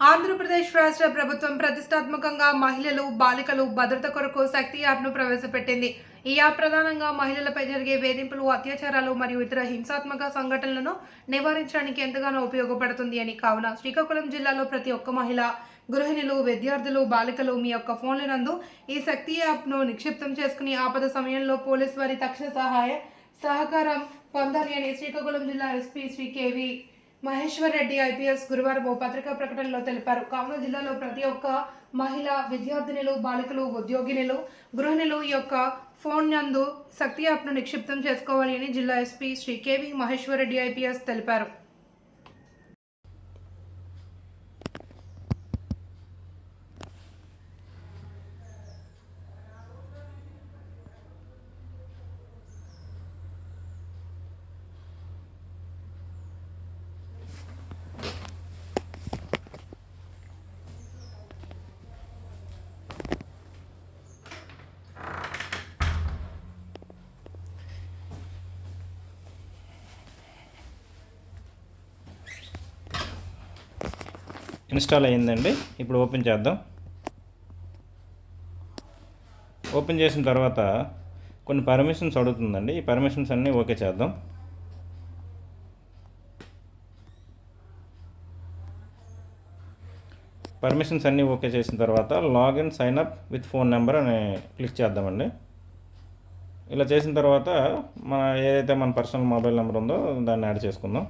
ఆంధ్రప్రదేశ్ రాష్ట్ర ప్రభుత్వం ప్రతిష్టాత్మకంగా మహిళలు బాలికలు భద్రత కొరకు శక్తి యాప్ను ప్రవేశపెట్టింది. ఈ యాప్ ప్రధానంగా మహిళలపై జరిగే వేధింపులు అత్యాచారాలు మరియు ఇతర హింసాత్మక సంఘటనలను నివారించడానికి ఎంతగానో ఉపయోగపడుతుంది అని కావున శ్రీకాకుళం జిల్లాలో ప్రతి ఒక్క మహిళ గృహిణులు విద్యార్థులు బాలికలు మీ యొక్క ఫోన్ల నందు ఈ శక్తి యాప్ను నిక్షిప్తం చేసుకుని ఆపద సమయంలో పోలీస్ వారి తక్షణ సహాయ సహకారం పొందాలి అని శ్రీకాకుళం జిల్లా SP Shri KV Maheshwar Reddy IPS గురువారం ఓ పత్రికా ప్రకటనలో తెలిపారు. కావున జిల్లాలో ప్రతి ఒక్క మహిళ విద్యార్థినులు బాలికలు ఉద్యోగినులు గృహిణులు ఈ యొక్క ఫోన్ నందు శక్తి యాప్ను నిక్షిప్తం చేసుకోవాలి అని జిల్లా SP Shri KV Maheshwar Reddy IPS తెలిపారు. ఇన్స్టాల్ అయ్యిందండి. ఇప్పుడు ఓపెన్ చేద్దాం. ఓపెన్ చేసిన తర్వాత కొన్ని పర్మిషన్స్ అడుగుతుందండి. ఈ పర్మిషన్స్ అన్నీ ఓకే చేద్దాం. పర్మిషన్స్ అన్నీ ఓకే చేసిన తర్వాత login sign up with phone number అని క్లిక్ చేద్దామండి. ఇలా చేసిన తర్వాత మన ఏదైతే మన పర్సనల్ మొబైల్ నెంబర్ ఉందో దాన్ని యాడ్ చేసుకుందాం.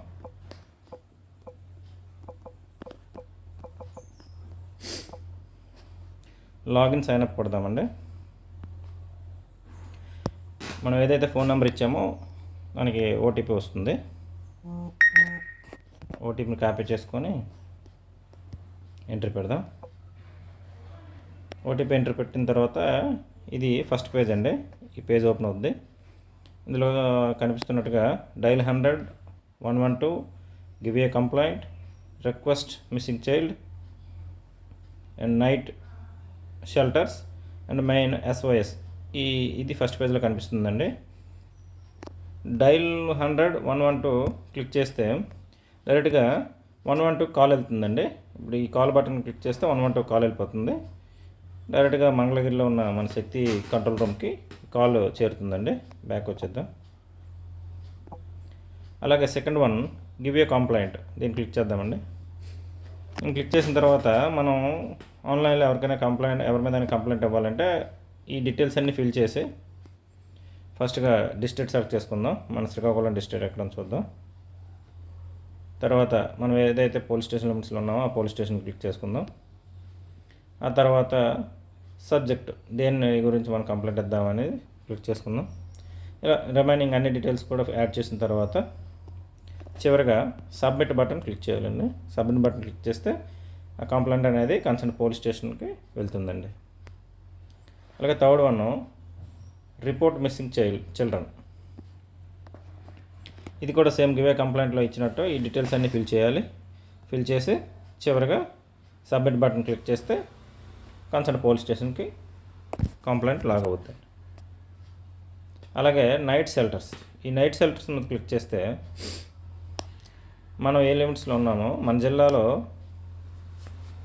లాగిన్ సైన్ అప్ కొడదామండి. మనం ఏదైతే ఫోన్ నెంబర్ ఇచ్చామో దానికి ఓటీపీ వస్తుంది. ఓటీపీని కాపీ చేసుకొని ఎంట్రీ పెడదాం. ఓటీపీ ఎంట్రీ పెట్టిన తర్వాత ఇది ఫస్ట్ పేజ్ అండి. ఈ పేజ్ ఓపెన్ అవుద్ది. ఇందులో కనిపిస్తున్నట్టుగా dial hundred one one two give a complaint request missing child and night shelters and main SOS ఈ ఇది ఫస్ట్ పేజ్లో కనిపిస్తుందండి. Dial hundred one one two click చేస్తే డైరెక్ట్గా వన్ వన్ టూ కాల్ వెళ్తుందండి. ఇప్పుడు ఈ కాల్ బటన్ క్లిక్ చేస్తే వన్ వన్ టూ కాల్ వెళ్ళిపోతుంది. డైరెక్ట్గా మంగళగిరిలో ఉన్న మన శక్తి కంట్రోల్ రూమ్కి కాల్ చేరుతుందండి. బ్యాక్ వచ్చేద్దాం. అలాగే second one give a complaint. దీన్ని క్లిక్ చేద్దామండి. క్లిక్ చేసిన తర్వాత మనం ఆన్లైన్లో ఎవరికైనా కంప్లైంట్ ఎవరి మీద కంప్లైంట్ ఇవ్వాలంటే ఈ డీటెయిల్స్ అన్నీ ఫిల్ చేసి ఫస్ట్గా డిస్ట్రిక్ట్ సెలెక్ట్ చేసుకుందాం. మన శ్రీకాకుళం డిస్ట్రిక్ట్ ఎక్కడ చూద్దాం. తర్వాత మనం ఏదైతే పోలీస్ స్టేషన్ లిమిట్స్లో ఉన్నామో ఆ పోలీస్ స్టేషన్ క్లిక్ చేసుకుందాం. ఆ తర్వాత సబ్జెక్ట్ దేని గురించి మనం కంప్లైంట్ ఇద్దామనేది క్లిక్ చేసుకుందాం. ఇలా రిమైనింగ్ అన్ని డీటెయిల్స్ కూడా యాడ్ చేసిన తర్వాత చివరిగా సబ్మిట్ బటన్ క్లిక్ చేయాలండి. సబ్మిట్ బటన్ క్లిక్ చేస్తే ఆ కంప్లైంట్ అనేది కన్సర్న్ పోలీస్ స్టేషన్కి వెళ్తుందండి. అలాగే third one report missing child children. ఇది కూడా సేమ్ గివే కంప్లైంట్లో ఇచ్చినట్టు ఈ డీటెయిల్స్ అన్నీ ఫిల్ చేయాలి. ఫిల్ చేసి చివరిగా సబ్మిట్ బటన్ క్లిక్ చేస్తే కన్సర్న్ పోలీస్ స్టేషన్కి కంప్లైంట్ లాగ్ అవుతుంది అలాగే నైట్ షెల్టర్స్ ఈ నైట్ షెల్టర్స్ మీద క్లిక్ చేస్తే మనం ఏ లిమిట్స్లో ఉన్నామో మన జిల్లాలో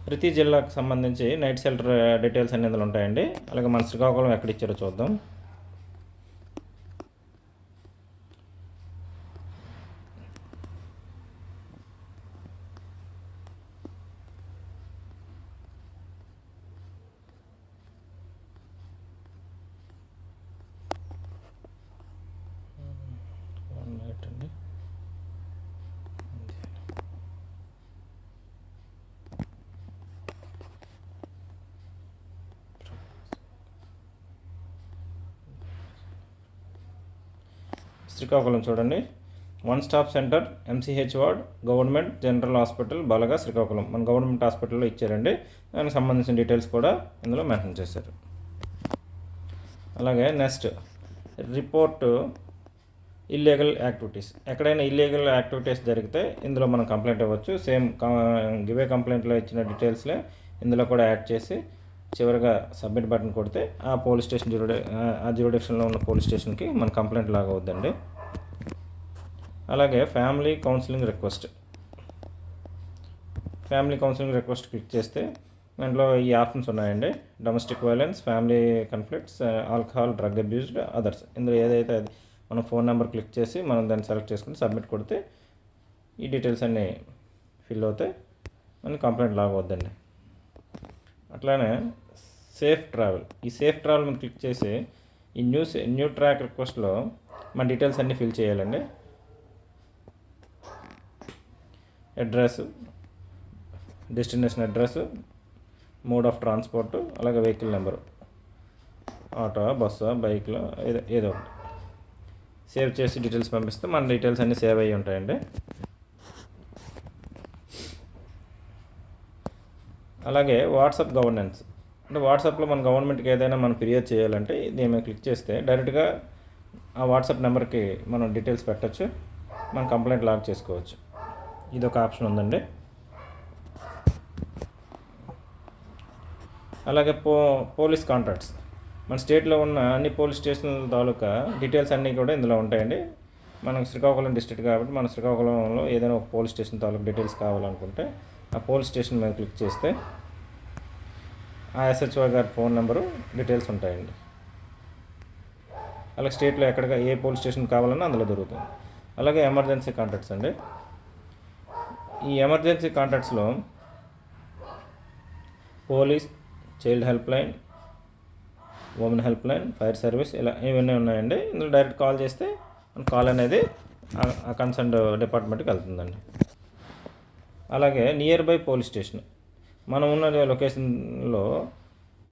ప్రతి జిల్లాకు సంబంధించి నైట్ షెల్టర్ డీటెయిల్స్ అనేది ఉంటాయండి. అలాగే మన శ్రీకాకుళం ఎక్కడ ఇచ్చారో చూద్దాం వన్ నైట్ అండి శ్రీకాకుళం చూడండి. One stop centre MCH ward government general hospital Balaga Srikakulam. మన గవర్నమెంట్ హాస్పిటల్లో ఇచ్చారండి. దానికి సంబంధించిన డీటెయిల్స్ కూడా ఇందులో మెన్షన్ చేశారు. అలాగే నెక్స్ట్ రిపోర్ట్ ఇల్లీగల్ యాక్టివిటీస్ ఎక్కడైనా ఇల్లీగల్ యాక్టివిటీస్ జరిగితే ఇందులో మనం కంప్లైంట్ ఇవ్వచ్చు. సేమ్ గివే కంప్లైంట్లో ఇచ్చిన డీటెయిల్స్లే ఇందులో కూడా యాడ్ చేసి చివరిగా సబ్మిట్ బటన్ కొడితే ఆ పోలీస్ స్టేషన్ జ్యూరిడే ఆ జ్యూరిడిక్షన్లో ఉన్న పోలీస్ స్టేషన్కి మన కంప్లైంట్ లాగా అవుద్దండి. అలాగే family counselling request. Family counselling request click చేస్తే దాంట్లో ఈ ఆప్షన్స్ ఉన్నాయండి. Domestic violence family conflicts alcohol drug abused others. ఇందులో ఏదైతే అది మనం ఫోన్ నెంబర్ క్లిక్ చేసి మనం దాన్ని సెలెక్ట్ చేసుకుని సబ్మిట్ కొడితే ఈ డీటెయిల్స్ అన్నీ ఫిల్ అవుతాయి మనకి కంప్లైంట్ లాగ్ అట్లానే సేఫ్ ట్రావెల్ ఈ సేఫ్ ట్రావెల్ మీద క్లిక్ చేసి ఈ న్యూ న్యూ ట్రాక్ రిక్వెస్ట్లో మన డీటెయిల్స్ అన్నీ ఫిల్ చేయాలండి. Address destination address mode of transport అలాగే వెహికల్ నెంబరు ఆటో బస్సు బైక్లో ఏదో ఏదో ఒకటి. సేవ్ చేసి డీటెయిల్స్ పంపిస్తే మన డీటెయిల్స్ అన్నీ సేవ్ అయ్యి ఉంటాయండి. అలాగే వాట్సాప్ గవర్నెన్స్ అంటే వాట్సాప్లో మన గవర్నమెంట్కి ఏదైనా మనం ఫిర్యాదు చేయాలంటే దీని మీద క్లిక్ చేస్తే డైరెక్ట్గా ఆ వాట్సాప్ నెంబర్కి మనం డీటెయిల్స్ పెట్టచ్చు. మనం కంప్లైంట్ లాగ్ చేసుకోవచ్చు. ఇది ఒక ఆప్షన్ ఉందండి. అలాగే పో పోలీస్ కాంట్రాక్ట్స్. మన స్టేట్లో ఉన్న అన్ని పోలీస్ స్టేషన్ల తాలూకా డీటెయిల్స్ అన్నీ కూడా ఇందులో ఉంటాయండి. మనకు శ్రీకాకుళం డిస్ట్రిక్ట్ కాబట్టి మన శ్రీకాకుళంలో ఏదైనా ఒక పోలీస్ స్టేషన్ తాలూకా డీటెయిల్స్ కావాలనుకుంటే ఆ పోలీస్ స్టేషన్ మీద క్లిక్ చేస్తే ఆ ఎస్హెచ్ఓ గారి ఫోన్ నెంబరు డీటెయిల్స్ ఉంటాయండి. అలాగే స్టేట్లో ఎక్కడ ఏ పోలీస్ స్టేషన్ కావాలన్నా అందులో దొరుకుతుంది. అలాగే ఎమర్జెన్సీ కాంటాక్ట్స్ అండి. ఈ emergency కాంటాక్ట్స్లో police child help line women help line fire service ఇలా ఇవన్నీ ఉన్నాయండి. ఇందులో డైరెక్ట్ కాల్ చేస్తే కాల్ అనేది ఆ కన్సర్న్ డిపార్ట్మెంట్కి వెళ్తుందండి. అలాగే నియర్ బై పోలీస్ స్టేషన్. మనం ఉన్న లొకేషన్లో